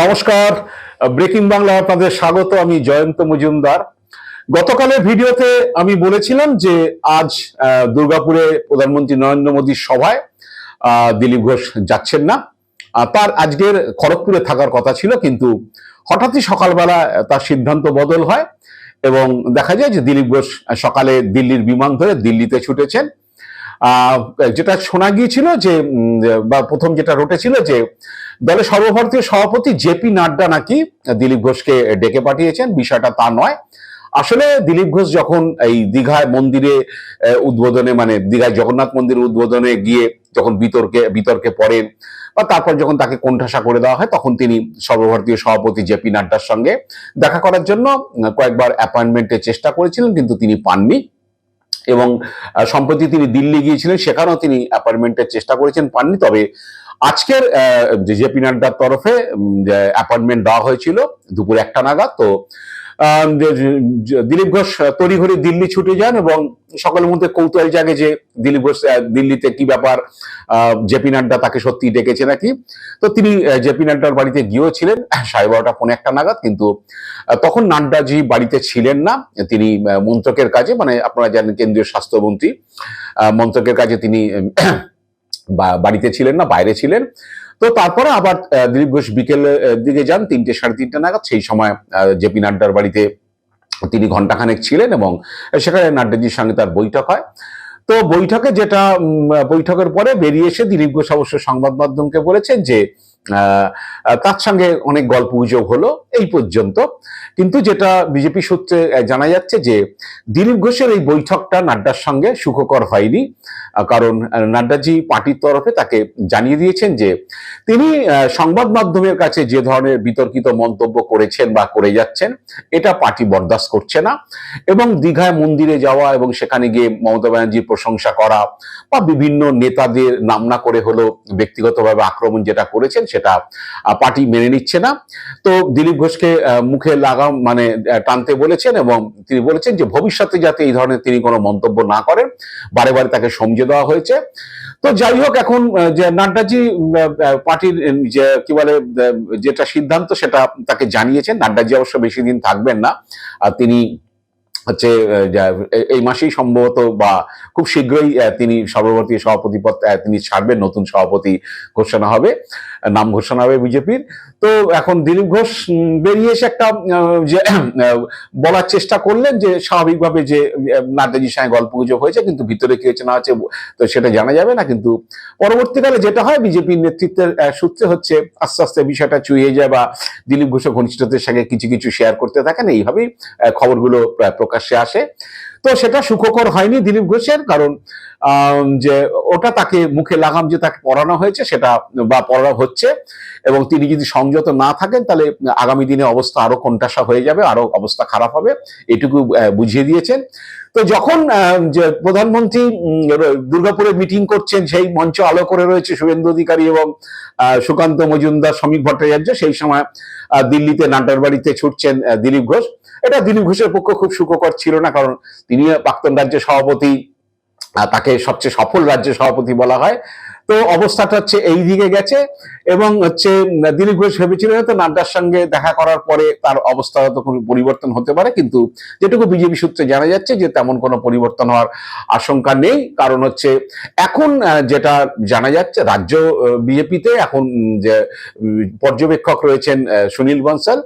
নমস্কার। ব্রেকিং বাংলা আপনাদের স্বাগত, আমি জয়ন্ত মজুমদার। গতকালের ভিডিওতে আমি বলেছিলাম যে আজ দুর্গাপুরে প্রধানমন্ত্রী নরেন্দ্র মোদীর সভায় দিলীপ ঘোষ যাচ্ছেন না। তার আজকের খড়গপুরে থাকার কথা ছিল, কিন্তু হঠাৎই সকালবেলা তার সিদ্ধান্ত বদল হয় এবং দেখা যায় যে দিলীপ ঘোষ সকালে দিল্লির বিমান ধরে দিল্লিতে ছুটেছেন। যেটা শোনা গিয়েছিল যে বা প্রথম যেটা রটেছিল যে দলের সর্বভারতীয় সভাপতি জেপি নাড্ডা নাকি দিলীপ ঘোষকে ডেকে পাঠিয়েছেন, বিষয়টা তা নয়। আসলে দিলীপ ঘোষ যখন এই দীঘায় মন্দিরে উদ্বোধনে মানে দীঘায় জগন্নাথ মন্দির উদ্বোধনে গিয়ে যখন বিতর্কে বিতর্কে পড়েন বা তারপর যখন তাকে কোণঠাসা করে দেওয়া হয়, তখন তিনি সর্বভারতীয় সভাপতি জেপি নাড্ডার সঙ্গে দেখা করার জন্য কয়েকবার অ্যাপয়েন্টমেন্টের চেষ্টা করেছিলেন, কিন্তু তিনি পাননি। এবং সম্প্রতি তিনি দিল্লি গিয়েছিলেন সেখানেও তিনি অ্যাপয়েন্টমেন্টের চেষ্টা করেছেন পাননি। তবে আজকের আহ, পি নাড্ডার তরফে অ্যাপয়েন্টমেন্ট দেওয়া হয়েছিল দুপুর একটা নাগাদ তো দিলীপ ঘোষ তড়িঘড়ি দিল্লি ছুটে যান এবং সকলের মধ্যে কৌতূহল জাগে যে দিলীপ ঘোষ দিল্লিতে কি ব্যাপার জেপি নাড্ডা তাকে সত্যি ডেকেছে নাকি? তো তিনি জেপি নাড্ডার বাড়িতে গিয়েও ছিলেন সাড়ে বারোটা, পৌনে একটা নাগাদ, কিন্তু তখন নাড্ডাজি বাড়িতে ছিলেন না। তিনি মন্ত্রকের কাজে মানে আপনারা জানেন কেন্দ্রীয় স্বাস্থ্যমন্ত্রী মন্ত্রকের কাজে তিনি বাড়িতে ছিলেন না, বাইরে ছিলেন। তো তারপরে আবার দিলীপ ঘোষ বিকেলে দিকে যান, তিনটে সাড়ে তিনটে নাগাদ, সেই সময় জেপি নাড্ডার বাড়িতে তিনি ঘন্টাখানেক ছিলেন এবং সেখানে নাড্ডাজির সঙ্গে তার বৈঠক হয়। তো বৈঠকে যেটা বৈঠকের পরে বেরিয়ে এসে দিলীপ ঘোষ অবশ্য সংবাদ মাধ্যমকে বলেছেন যে তার সঙ্গে অনেক গল্প গুজব হলো, এই পর্যন্ত। কিন্তু যেটা বিজেপি সূত্রে জানা যাচ্ছে যে, দিলীপ ঘোষের এই বৈঠকটা নাড্ডার সঙ্গে সুখকর হয়নি। কারণ নাড্ডাজি পার্টির তরফে তাকে জানিয়ে দিয়েছেন যে, তিনি সংবাদ মাধ্যমের কাছে যে ধরনের বিতর্কিত মন্তব্য করেছেন বা করে যাচ্ছেন, এটা পার্টি বরদাস্ত করছে না। এবং দীঘায় মন্দিরে যাওয়া এবং সেখানে গিয়ে মমতা ব্যানার্জির প্রশংসা করা বা বিভিন্ন নেতাদের নাম না করে হলো ব্যক্তিগতভাবে আক্রমণ যেটা করেছেন সেটা পার্টি মেনে নিচ্ছে না। তো দিলীপ ঘোষকে মুখে লাগাম মানে টানতে বলেছেন এবং তিনি বলেছেন যে ভবিষ্যতে যাতে এই ধরনের তিনি কোনো মন্তব্য না করেন, বারে বারে তাকে সমঝে দেওয়া হয়েছে। তো যাই হোক, এখন যে নাড্ডাজি পার্টির যে কি বলে যেটা সিদ্ধান্ত সেটা তাকে জানিয়েছেন। নাড্ডাজি অবশ্য বেশি দিন থাকবেন না। তিনি হচ্ছে এই মাসেই সম্ভবত বা খুব শীঘ্রই তিনি সর্বভারতীয় সভাপতি পদ তিনি ছাড়বেন নতুন সভাপতি ঘোষণা হবে নাম ঘোষণা হবে বিজেপির। তো এখন দিলীপ ঘোষ বেরিয়ে এসে একটা যে বলার চেষ্টা করলেন যে স্বাভাবিকভাবে যে নাড্ডাজির সঙ্গে গল্প গুজব হয়েছে কিন্তু ভিতরে কি হয়েছে না হচ্ছে তো সেটা জানা যাবে না কিন্তু পরবর্তীকালে যেটা হয় বিজেপির নেতৃত্বের সূত্রে হচ্ছে আস্তে আস্তে বিষয়টা চুইয়ে যায় বা দিলীপ ঘোষের ঘনিষ্ঠদের সঙ্গে কিছু কিছু শেয়ার করতে থাকেন এইভাবেই খবরগুলো আহ, প্রকাশ্যে আসে। তো সেটা সুখকর হয়নি দিলীপ ঘোষের কারণ যে ওটা তাকে মুখে লাগাম যে তাকে পড়ানো হয়েছে, সেটা বা পড়ানো হচ্ছে এবং তিনি যদি সংযত না থাকেন, তাহলে আগামী দিনে অবস্থা আরও কোণঠাসা হয়ে যাবে, আরও অবস্থা খারাপ হবে, এটুকু বুঝিয়ে দিয়েছেন। তো যখন যে প্রধানমন্ত্রী দুর্গাপুরে মিটিং করছেন, সেই মঞ্চ আলো করে রয়েছে শুভেন্দু অধিকারী এবং সুকান্ত মজুমদার শ্রমিক ভট্টাচার্য, সেই সময় দিল্লিতে নাড্ডার বাড়িতে ছুটছেন দিলীপ ঘোষ। এটা দিলীপ ঘোষের পক্ষে খুব সুখকর ছিল না, কারণ তিনি প্রাক্তন রাজ্য সভাপতি তাকে সবচেয়ে সফল রাজ্য সভাপতি বলা হয়। তো অবস্থাটা হচ্ছে এই দিকে গেছে এবং হচ্ছে দিলীপ ঘোষ ভেবেছিলেন হয়তো নাড্ডার সঙ্গে দেখা করার পরে তার অবস্থা কোনো পরিবর্তন হতে পারে, কিন্তু যেটুকু বিজেপি সূত্রে জানা যাচ্ছে যে তেমন কোনো পরিবর্তন হওয়ার আশঙ্কা নেই। কারণ হচ্ছে এখন যেটা জানা যাচ্ছে, রাজ্য বিজেপিতে এখন যে পর্যবেক্ষক রয়েছেন সুনীল বনসাল।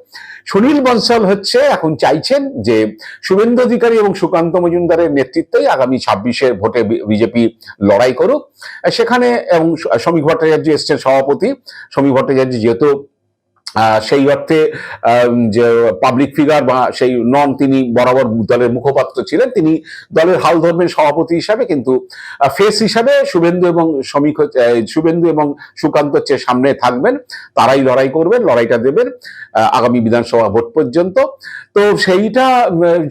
সুনীল বনসাল হচ্ছে এখন চাইছেন যে শুভেন্দু অধিকারী এবং সুকান্ত মজুমদারের নেতৃত্বেই আগামী ছাব্বিশের ভোটে বিজেপি লড়াই করুক। সেখানে এবং শ্রমিক ভট্টাচার্য এসছেন সভাপতি। শ্রমিক ভট্টাচার্য যেহেতু সেই অর্থে যে পাবলিক ফিগার বা সেই নন তিনি বরাবর দলের মুখপাত্র ছিলেন, তিনি দলের হাল ধরবেন সভাপতি হিসাবে কিন্তু ফেস হিসাবে শুভেন্দু এবং হচ্ছে- শুভেন্দু এবং সুকান্ত হচ্ছে সামনে থাকবেন। তারাই লড়াই করবেন, লড়াইটা দেবেন আগামী বিধানসভা ভোট পর্যন্ত। তো সেইটা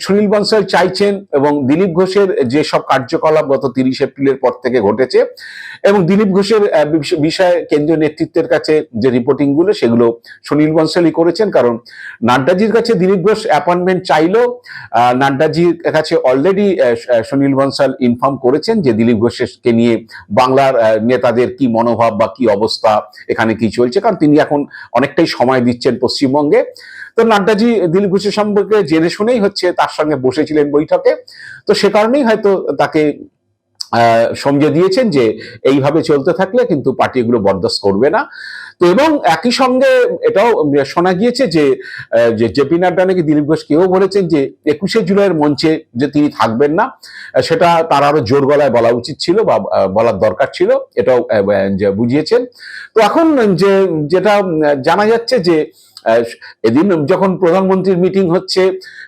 সুনীল বনসাল চাইছেন এবং দিলীপ ঘোষের যেসব কার্যকলাপ গত তিরিশ এপ্রিলের পর থেকে ঘটেছে এবং দিলীপ ঘোষের বিষয়ে কেন্দ্রীয় নেতৃত্বের কাছে যে রিপোর্টিংগুলো সেগুলো সুনীল সুনীল বনসালি করেছেন। কারণ নাড্ডাজির কাছে দিলীপ ঘোষ অ্যাপয়েন্টমেন্ট চাইলেও আহ, নাড্ডাজির কাছে অলরেডি সুনীল বনসাল ইনফর্ম করেছেন যে দিলীপ ঘোষকে নিয়ে বাংলার নেতাদের কি মনোভাব বা কি অবস্থা এখানে কি চলছে। কারণ তিনি এখন অনেকটাই সময় দিচ্ছেন পশ্চিমবঙ্গে। তো নাড্ডাজি দিলীপ ঘোষের সম্পর্কে জেনে শুনেই হচ্ছে তার সঙ্গে বসেছিলেন বৈঠকে। তো সে কারণেই হয়তো তাকে সমঝে দিয়েছেন যে এইভাবে চলতে থাকলে কিন্তু পার্টি এগুলো বরদাস্ত করবে না। তো এবং একই সঙ্গে এটাও শোনা গিয়েছে যে জেপি নাড্ডা নাকি দিলীপ ঘোষ কেউ বলেছেন যে একুশে জুলাইয়ের মঞ্চে যে তিনি থাকবেন না সেটা তার আরও জোর গলায় বলা উচিত ছিল বা বলার দরকার ছিল, এটাও বুঝিয়েছেন। তো এখন যে, যেটা জানা যাচ্ছে যে এদিন যখন প্রধানমন্ত্রীর মিটিং হচ্ছে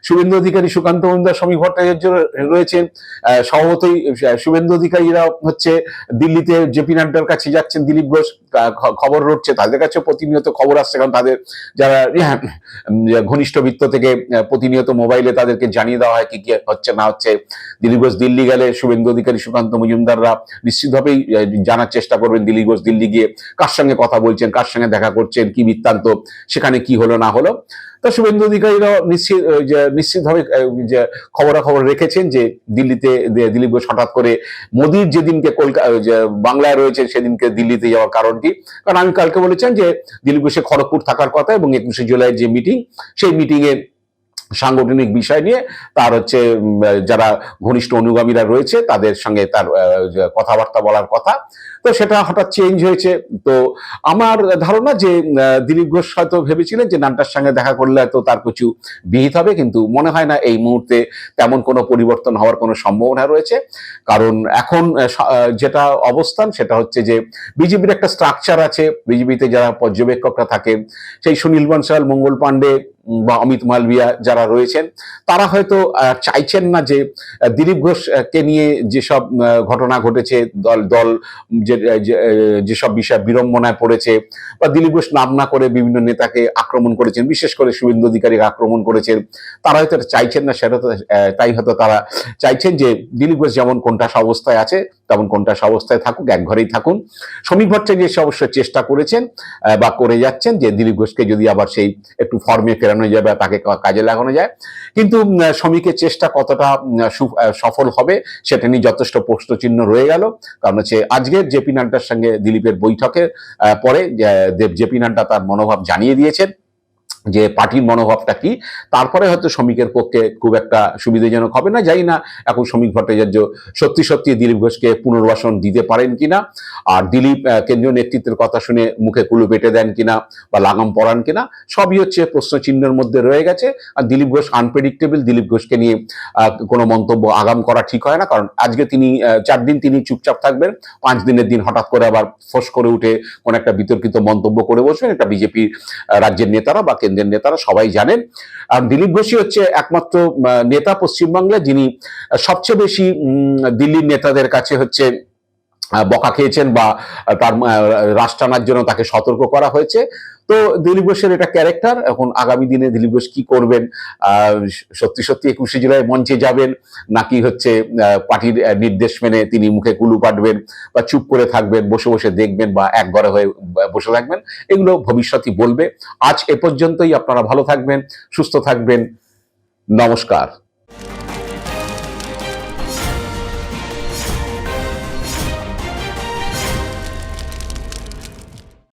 শুভেন্দু অধিকারী সুকান্ত মজুমদার স্বামী ভট্টাচার্য রয়েছেন আহ, শুভেন্দু অধিকারীরা হচ্ছে দিল্লিতে জেপি নাড্ডার কাছে যাচ্ছেন দিলীপ ঘোষ। খবর রটছে, তাদের কাছে প্রতিনিয়ত খবর আসছে, কারণ তাদের যারা ঘনিষ্ঠ বৃত্ত থেকে প্রতিনিয়ত মোবাইলে তাদেরকে জানিয়ে দেওয়া হয় কি কি হচ্ছে, না হচ্ছে। দিলীপ ঘোষ দিল্লি গেলে শুভেন্দু অধিকারী, সুকান্ত মজুমদাররা নিশ্চিতভাবেই জানার চেষ্টা করবেন দিলীপ ঘোষ দিল্লি গিয়ে কার সঙ্গে কথা বলছেন, কার সঙ্গে দেখা করছেন, কি বৃত্তান্ত, সেখানে কি হলো, না হলো। তো শুভেন্দু অধিকারীরা নিশ্চিত নিশ্চিতভাবে যে খবরাখবর রেখেছেন যে দিল্লিতে দিলীপ ঘোষ হঠাৎ করে মোদীর যেদিনকে কলকাতা বাংলায় রয়েছে সেদিনকে দিল্লিতে যাওয়ার কারণ কি কারণ আমি কালকে বলেছেন যে দিলীপ ঘোষের খড়গপুর থাকার কথা এবং একুশে জুলাইয়ের যে মিটিং সেই মিটিংয়ে সাংগঠনিক বিষয় নিয়ে তার হচ্ছে যারা ঘনিষ্ঠ অনুগামীরা রয়েছে তাদের সঙ্গে তার কথাবার্তা বলার কথা। তো সেটা হঠাৎ চেঞ্জ হয়েছে। তো আমার ধারণা যে দিলীপ ঘোষ হয়তো ভেবেছিলেন যে নানটার সঙ্গে দেখা করলে হয়তো তার কিছু বিহিত হবে, কিন্তু মনে হয় না এই মুহূর্তে তেমন কোনো পরিবর্তন হওয়ার কোনো সম্ভাবনা রয়েছে। কারণ এখন যেটা অবস্থান সেটা হচ্ছে যে বিজেপির একটা স্ট্রাকচার আছে। বিজেপিতে যারা পর্যবেক্ষকরা থাকেন সেই সুনীল বনসাল মঙ্গল পাণ্ডে বা অমিত মালবিয়া যারা রয়েছেন তারা হয়তো চাইছেন না যে দিলীপ ঘোষ আহ, কে নিয়ে যেসব ঘটনা ঘটেছে দল দল যেসব বিষয় বিড়ম্বনায় পড়েছে বা দিলীপ ঘোষ নাম না করে বিভিন্ন নেতাকে আক্রমণ করেছেন বিশেষ করে শুভেন্দু অধিকারীকে আক্রমণ করেছেন তারা হয়তো চাইছেন না সেটা তাই হয়তো তারা চাইছেন যে দিলীপ ঘোষ যেমন কোনটা অবস্থায় আছে তেমন কোনটা অবস্থায় থাকুক এক ঘরেই থাকুন। শ্রমিক ভট্টাচার্য এসে অবশ্যই চেষ্টা করেছেন বা করে যাচ্ছেন যে দিলীপ ঘোষকে যদি আবার সেই একটু ফর্মে ফেরানো যায় বা তাকে কাজে লাগানো যায়। কিন্তু শ্রমিকের চেষ্টা কতটা সফল হবে সেটা নিয়ে যথেষ্ট প্রশ্নচিহ্ন রয়ে গেল। কারণ হচ্ছে আজকের জেপি নাড্ডার সঙ্গে দিলীপের বৈঠকের পরে জেপি নাড্ডা তার মনোভাব জানিয়ে দিয়েছেন। যে পার্টির মনোভাবটা কি, তারপরে হয়তো শ্রমিকের পক্ষে খুব একটা সুবিধাজনক হবে না যাই না এখন শ্রমিক ভট্টাচার্য সত্যি সত্যি দিলীপ ঘোষকে পুনর্বাসন দিতে পারেন কিনা, আর দিলীপ কেন্দ্রীয় নেতৃত্বের কথা শুনে মুখে কুলু পেটে দেন কিনা বা লাগাম পরান কিনা, সবই হচ্ছে প্রশ্ন চিহ্নের মধ্যে রয়ে গেছে। আর দিলীপ ঘোষ আনপ্রেডিক্টেবল দিলীপ ঘোষকে নিয়ে কোনো মন্তব্য আগাম করা ঠিক হয় না, কারণ আজকে তিনি চার দিন তিনি চুপচাপ থাকবেন, পাঁচ দিনের দিন হঠাৎ করে আবার ফোস করে উঠে কোনো একটা বিতর্কিত মন্তব্য করে বসবেন এটা বিজেপি রাজ্যের নেতারা বা কেন্দ্রের নেতারা সবাই জানেন। আর দিলীপ ঘোষই হচ্ছে একমাত্র নেতা পশ্চিমবাংলা যিনি সবচেয়ে বেশি দিল্লির নেতাদের কাছে হচ্ছে বকা খেয়েছেন বা তার টানার জন্য তাকে সতর্ক করা হয়েছে। তো দিলীপ ঘোষের এটা ক্যারেক্টার এখন আগামী দিনে দিলীপ ঘোষ কি করবেন? সত্যি সত্যি একুশে জুলাই মঞ্চে যাবেন? নাকি হচ্ছে পার্টির নির্দেশ মেনে তিনি মুখে কুলু পাঠবেন বা চুপ করে থাকবেন, বসে বসে দেখবেন বা এক ঘরে হয়ে বসে থাকবেন? এগুলো ভবিষ্যতই বলবে। আজ এ পর্যন্তই, আপনারা ভালো থাকবেন, সুস্থ থাকবেন। নমস্কার।